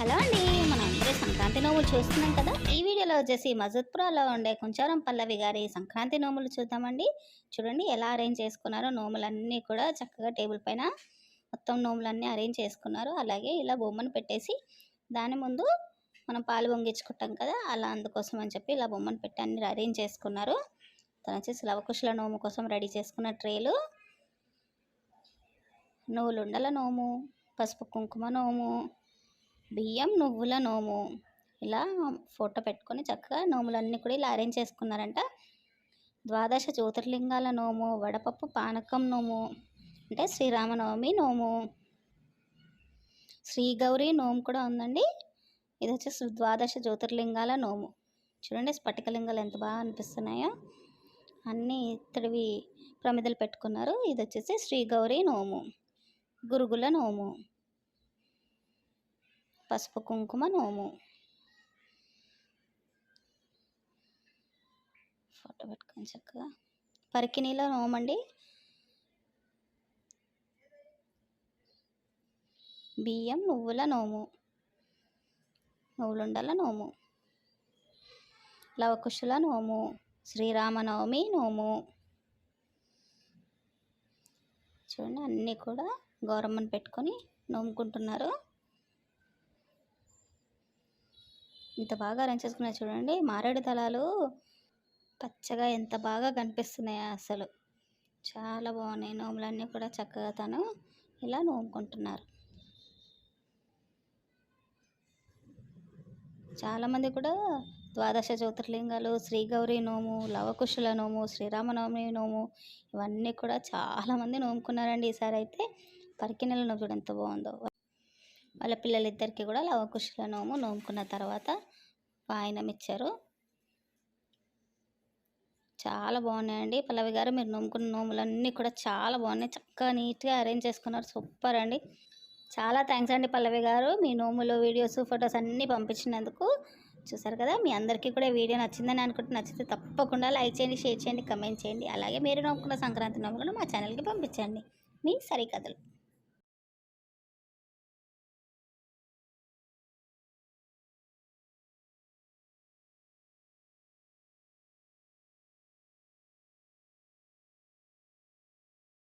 Hello అండి మనం అందరూ సంక్రాంతి నోములు చూస్తున్నాం కదా. ఈ వీడియోలో వచ్చేసి మజత్పురాలో ఉండే కుంచారం పల్లవి గారి సంక్రాంతి నోములు చూద్దామండి. చూడండి ఎలా అరేంజ్ చేసుకున్నారో నోములన్నీ కూడా చక్కగా టేబుల్ పైన మొత్తం నోములన్నీ అరేంజ్ చేసుకున్నారు. అలాగే ఇలా బొమ్మను పెట్టేసి దాని ముందు మనం పాలు పొంగించుకుంటాం కదా అలా అందుకోసం అని చెప్పి ఇలా బొమ్మను పెట్టి అన్ని అరేంజ్ చేసుకున్నారు. తను వచ్చేసి లవకుశల నోము కోసం రెడీ చేసుకున్న ట్రేలు నువ్వులుండల నోము పసుపు కుంకుమ నోము బియ్యం నువ్వుల నోము. ఇలా ఫోటో పెట్టుకొని చక్కగా నోములన్నీ కూడా ఇలా అరేంజ్ చేసుకున్నారంట. ద్వాదశ జ్యోతిర్లింగాల నోము వడపప్పు పానకం నోము అంటే శ్రీరామనవమి నోము. శ్రీ గౌరీ నోము కూడా ఉందండి. ఇది వచ్చేసి ద్వాదశ జ్యోతిర్లింగాల నోము. చూడండి స్ఫటికలింగాలు ఎంత బాగా అనిపిస్తున్నాయో. అన్నీ ఇతడివి ప్రమిదలు పెట్టుకున్నారు. ఇది వచ్చేసి శ్రీ గౌరీ నోము. గురుగుల నోము. పసుపు కుంకుమ నోము. ఫోటో పెట్టుకొని చక్కగా. పరికినీలో నోమండి. బియ్యం నువ్వుల నోము. నువ్వులుండల నోము. లవకుశుల నోము. శ్రీరామనవమి నోము. చూడండి అన్నీ కూడా గౌరమ్మను పెట్టుకొని నోముకుంటున్నారు. ఇంత బాగా రంచేసుకున్నా చూడండి. మారేడు దళాలు పచ్చగా ఎంత బాగా కనిపిస్తున్నాయో అసలు. చాలా బాగున్నాయి. నోములన్నీ కూడా చక్కగా తను ఇలా నోముకుంటున్నారు. చాలామంది కూడా ద్వాదశ జ్యోతిర్లింగాలు శ్రీ గౌరీ నోము లవకుశుల నోము శ్రీరామనవమి నోము ఇవన్నీ కూడా చాలామంది నోముకున్నారండి. ఈసారి అయితే పరికినెల నోము ఎంత బాగుందో. వాళ్ళ పిల్లలిద్దరికీ కూడా లవకుశల నోము నోముకున్న తర్వాత వాయనం ఇచ్చారు. చాలా బాగున్నాయండి. పల్లవి గారు మీరు నోముకున్న నోములన్నీ కూడా చాలా బాగున్నాయి. చక్కగా నీట్గా అరేంజ్ చేసుకున్నారు. సూపర్ అండి. చాలా థ్యాంక్స్ అండి పల్లవి గారు. మీ నోములు వీడియోస్ ఫొటోస్ అన్నీ పంపించినందుకు. చూసారు కదా మీ అందరికీ కూడా వీడియో నచ్చిందని అనుకుంటే నచ్చితే తప్పకుండా లైక్ చేయండి షేర్ చేయండి కమెంట్ చేయండి. అలాగే మీరు నోముకున్న సంక్రాంతి నోములను మా ఛానల్కి పంపించండి. మీ సరికథలు.